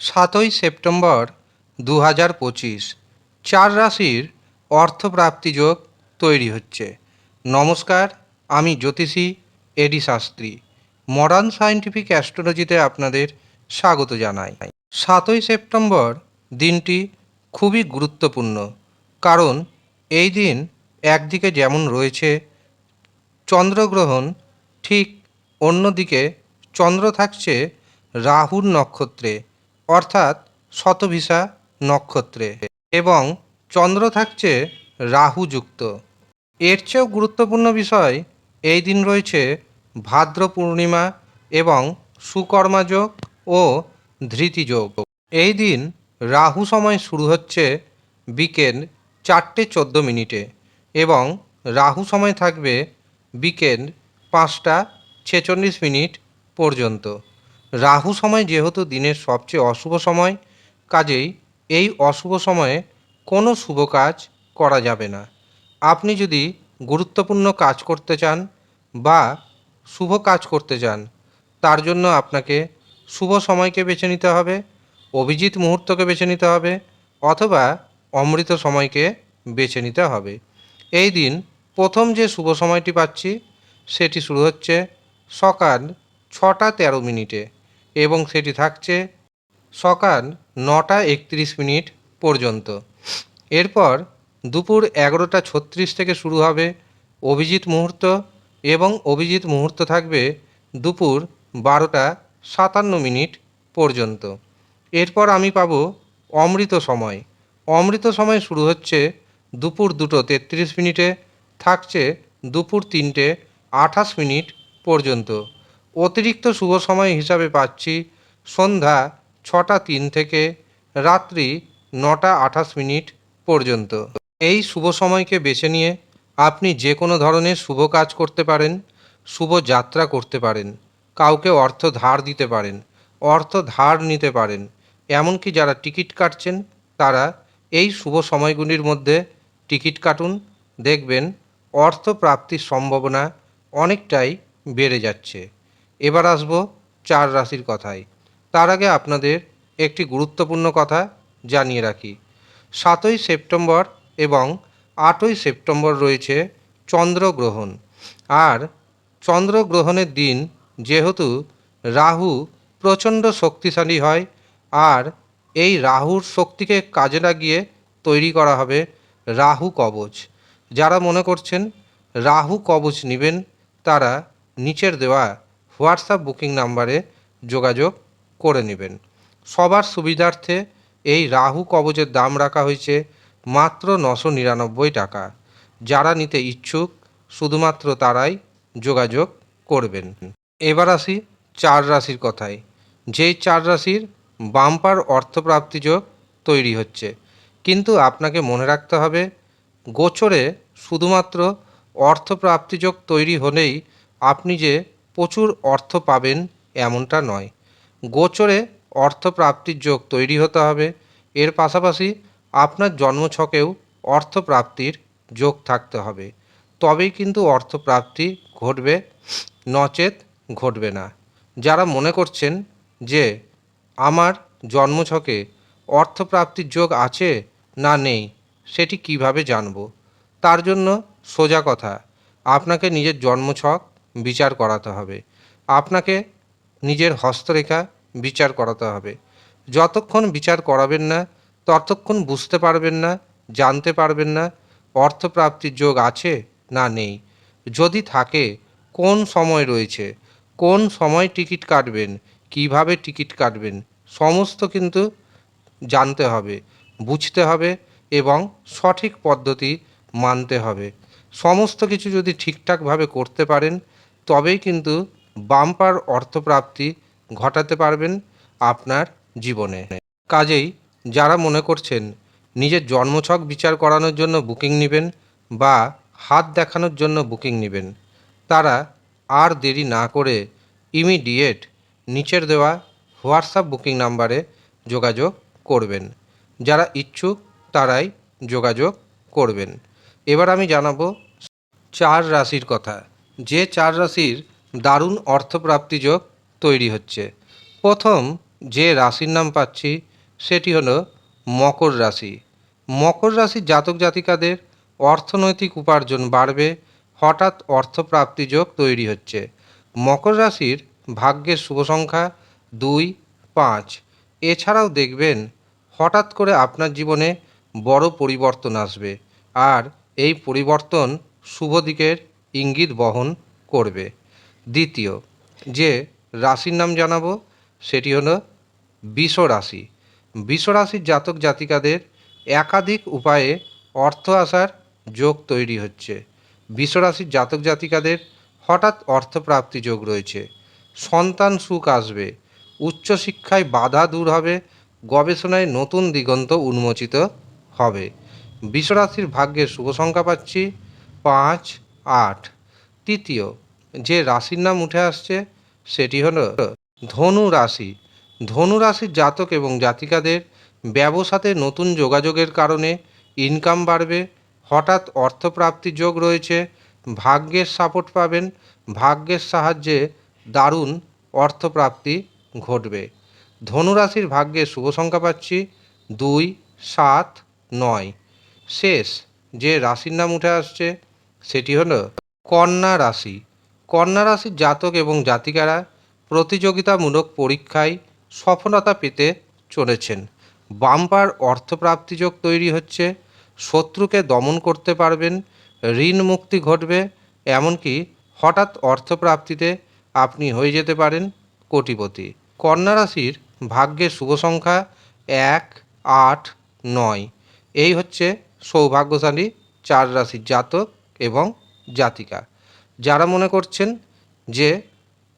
সাতই সেপ্টেম্বর দু হাজার পঁচিশ। চার রাশির অর্থপ্রাপ্তি যোগ তৈরি হচ্ছে। নমস্কার, আমি জ্যোতিষী এডি শাস্ত্রী। মডার্ন সায়েন্টিফিক অ্যাস্ট্রোলজিতে আপনাদের স্বাগত জানাই। সাতই সেপ্টেম্বর দিনটি খুবই গুরুত্বপূর্ণ। কারণ এই দিন একদিকে যেমন রয়েছে চন্দ্রগ্রহণ, ঠিক অন্যদিকে চন্দ্র থাকছে রাহুর নক্ষত্রে। অর্থাৎ শতভিসা নক্ষত্রে এবং চন্দ্র থাকছে রাহুযুক্ত। এর চেয়েও গুরুত্বপূর্ণ বিষয় এই দিন রয়েছে ভাদ্র পূর্ণিমা এবং সুকর্মা যোগ ও ধৃতি যোগ এই দিন রাহু সময় শুরু হচ্ছে বিকেল চারটে চোদ্দ মিনিটে এবং রাহু সময় থাকবে বিকেল পাঁচটা ছেচল্লিশ মিনিট পর্যন্ত। রাহু সময় যেহেতু দিনের সবচেয়ে অশুভ সময়, কাজেই এই অশুভ সময়ে কোনো শুভ কাজ করা যাবে না। আপনি যদি গুরুত্বপূর্ণ কাজ করতে চান বা শুভ কাজ করতে চান, তার জন্য আপনাকে শুভ সময়কে বেছে নিতে হবে, অভিজিৎ মুহূর্তকে বেছে নিতে হবে অথবা অমৃত সময়কে বেছে নিতে হবে। এই দিন প্রথম যে শুভ সময়টি পাচ্ছি, সেটি শুরু হচ্ছে সকাল ছটা তেরো মিনিটে। এবং সেটি থাকছে সকাল নটা একত্রিশ মিনিট পর্যন্ত। এরপর দুপুর এগারোটা ছত্রিশ থেকে শুরু হবে অভিজিৎ মুহূর্ত এবং অভিজিৎ মুহূর্ত থাকবে দুপুর বারোটা সাতান্ন মিনিট পর্যন্ত। এরপর আমি পাব অমৃত সময়। অমৃত সময় শুরু হচ্ছে দুপুর দুটো তেত্রিশ মিনিটে, থাকছে দুপুর তিনটে আঠাশ মিনিট পর্যন্ত। অতিরিক্ত শুভ সময় হিসাবে পাচ্ছি সন্ধ্যা ছটা তিন থেকে রাত্রি নটা আঠাশ মিনিট পর্যন্ত। এই শুভ সময়কে বেছে নিয়ে আপনি যে কোনো ধরনের শুভ কাজ করতে পারেন, শুভ যাত্রা করতে পারেন, কাউকে অর্থ ধার দিতে পারেন, অর্থ ধার নিতে পারেন, এমনকি যারা টিকিট কাটছেন তারা এই শুভ সময়গুলির মধ্যে টিকিট কাটুন, দেখবেন অর্থ প্রাপ্তির সম্ভাবনা অনেকটাই বেড়ে যাচ্ছে। এবার আসব চার রাশির কথায়। তার আগে আপনাদের একটি গুরুত্বপূর্ণ কথা জানিয়ে রাখি। সাতই সেপ্টেম্বর এবং আটই সেপ্টেম্বর রয়েছে চন্দ্রগ্রহণ। আর চন্দ্রগ্রহণের দিন যেহেতু রাহু প্রচণ্ড শক্তিশালী হয়, আর এই রাহুর শক্তিকে কাজে লাগিয়ে তৈরি করা হবে রাহু কবচ। যারা মনে করছেন রাহু কবচ নেবেন, তারা নিচের দেওয়া হোয়াটসঅ্যাপ বুকিং নাম্বারে যোগাযোগ করে নেবেন। সবার সুবিধার্থে এই রাহু কবচের দাম রাখা হয়েছে মাত্র নশো নিরানব্বই টাকা। যারা নিতে ইচ্ছুক, শুধুমাত্র তারাই যোগাযোগ করবেন। এবার আসি চার রাশির কথায়। যেই চার রাশির বাম্পার অর্থপ্রাপ্তি যোগ তৈরি হচ্ছে। কিন্তু আপনাকে মনে রাখতে হবে, গোচরে শুধুমাত্র অর্থপ্রাপ্তি যোগ তৈরি হলেই আপনি যে প্রচুর অর্থ পাবেন এমনটা নয়। গোচরে অর্থপ্রাপ্তির যোগ তৈরি হতে হবে। এর পাশাপাশি আপনার জন্মছকেও অর্থপ্রাপ্তির যোগ থাকতে হবে। তবেই কিন্তু অর্থপ্রাপ্তি ঘটবে, নচেত ঘটবে না। যারা মনে করছেন যে আমার জন্মছকে অর্থপ্রাপ্তির যোগ আছে না নেই, সেটি কীভাবে জানব? তার জন্য সোজা কথা, আপনাকে নিজের জন্মছক বিচার করাতে হবে। আপনাকে নিজের হস্তরেখা বিচার করাতে হবে। যতক্ষণ বিচার করাবেন না, ততক্ষণ বুঝতে পারবেন না, জানতে পারবেন না অর্থপ্রাপ্তির যোগ আছে না নেই। যদি থাকে, কোন সময় রয়েছে, কোন সময় টিকিট কাটবেন, কীভাবে টিকিট কাটবেন, সমস্ত কিন্তু জানতে হবে, বুঝতে হবে এবং সঠিক পদ্ধতি মানতে হবে। সমস্ত কিছু যদি ঠিকঠাকভাবে করতে পারেন তবেই কিন্তু বাম্পার অর্থপ্রাপ্তি ঘটাতে পারবেন আপনার জীবনে। কাজেই যারা মনে করছেন নিজের জন্মছক বিচার করানোর জন্য বুকিং নেবেন বা হাত দেখানোর জন্য বুকিং নেবেন, তারা আর দেরি না করে ইমিডিয়েট নিচের দেওয়া হোয়াটসঅ্যাপ বুকিং নাম্বারে যোগাযোগ করবেন। যারা ইচ্ছুক তারাই যোগাযোগ করবেন। এবার আমি জানাব চার রাশির কথা। যে চার রাশির দারুণ অর্থপ্রাপ্তি যোগ তৈরি হচ্ছে। প্রথম যে রাশির নাম পাচ্ছি, সেটি হলো মকর রাশি। মকর রাশির জাতক জাতিকাদের অর্থনৈতিক উপার্জন বাড়বে, হঠাৎ অর্থপ্রাপ্তি যোগ তৈরি হচ্ছে। মকর রাশির ভাগ্যের শুভ সংখ্যা দুই, পাঁচ। এছাড়াও দেখবেন, হঠাৎ করে আপনার জীবনে বড় পরিবর্তন আসবে। আর এই পরিবর্তন শুভ দিকের ইঙ্গিত বহন করবে। দ্বিতীয়, যে রাশির নাম জানাব সেটি হলো বিষ রাশি। রাশির জাতক জাতিকাদের একাধিক উপায়ে অর্থ আসার যোগ তৈরি হচ্ছে। বিষ রাশির জাতক জাতিকাদের হঠাৎ অর্থপ্রাপ্তি যোগ রয়েছে। সন্তান সুখ আসবে। উচ্চশিক্ষায় বাধা দূর হবে। গবেষণায় নতুন দিগন্ত উন্মোচিত হবে। বিশ্বরাশির ভাগ্যের শুভ সংখ্যা পাচ্ছি পাঁচ আট। তৃতীয়, যে রাশির নাম উঠে আসছে সেটি হল ধনু রাশি ধনু রাশির জাতক এবং জাতিকাদের ব্যবসাতে নতুন যোগাযোগের কারণে ইনকাম বাড়বে, হঠাৎ অর্থপ্রাপ্তির যোগ রয়েছে, ভাগ্যের সাপোর্ট পাবেন, ভাগ্যের সাহায্যে দারুণ অর্থপ্রাপ্তি ঘটবে। ধনুরাশির ভাগ্যের শুভ সংখ্যা পাচ্ছি দুই, সাত, নয়। শেষ, যে রাশির নাম উঠে আসছে সেটি হলো কন্যা রাশি। কন্যা রাশির জাতক এবং জাতিকারা প্রতিযোগিতামূলক পরীক্ষায় সফলতা পেতে চলেছেন। বাম্পার অর্থপ্রাপ্তিযোগ তৈরি হচ্ছে। শত্রুকে দমন করতে পারবেন। ঋণ মুক্তি ঘটবে। এমনকি হঠাৎ অর্থপ্রাপ্তিতে আপনি হয়ে যেতে পারেন কোটিপতি। কন্যা রাশির ভাগ্যের শুভ সংখ্যা এক, আট, নয়। এই হচ্ছে সৌভাগ্যশালী চার রাশির জাতক এবং জাতিকা। যারা মনে করছেন যে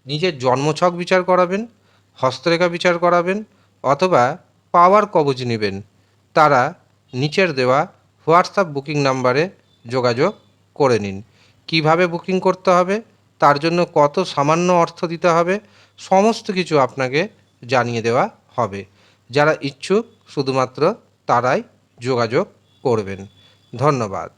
নিজের জন্মছক বিচার করাবেন, হস্তরেখা বিচার করাবেন, অথবা পাওয়ার কবজ নেবেন, তারা নিচের দেওয়া হোয়াটসঅ্যাপ বুকিং নাম্বারে যোগাযোগ করে নিন। কীভাবে বুকিং করতে হবে, তার জন্য কত সামান্য অর্থ দিতে হবে, সমস্ত কিছু আপনাকে জানিয়ে দেওয়া হবে। যারা ইচ্ছুক, শুধুমাত্র তারাই যোগাযোগ করবেন। ধন্যবাদ।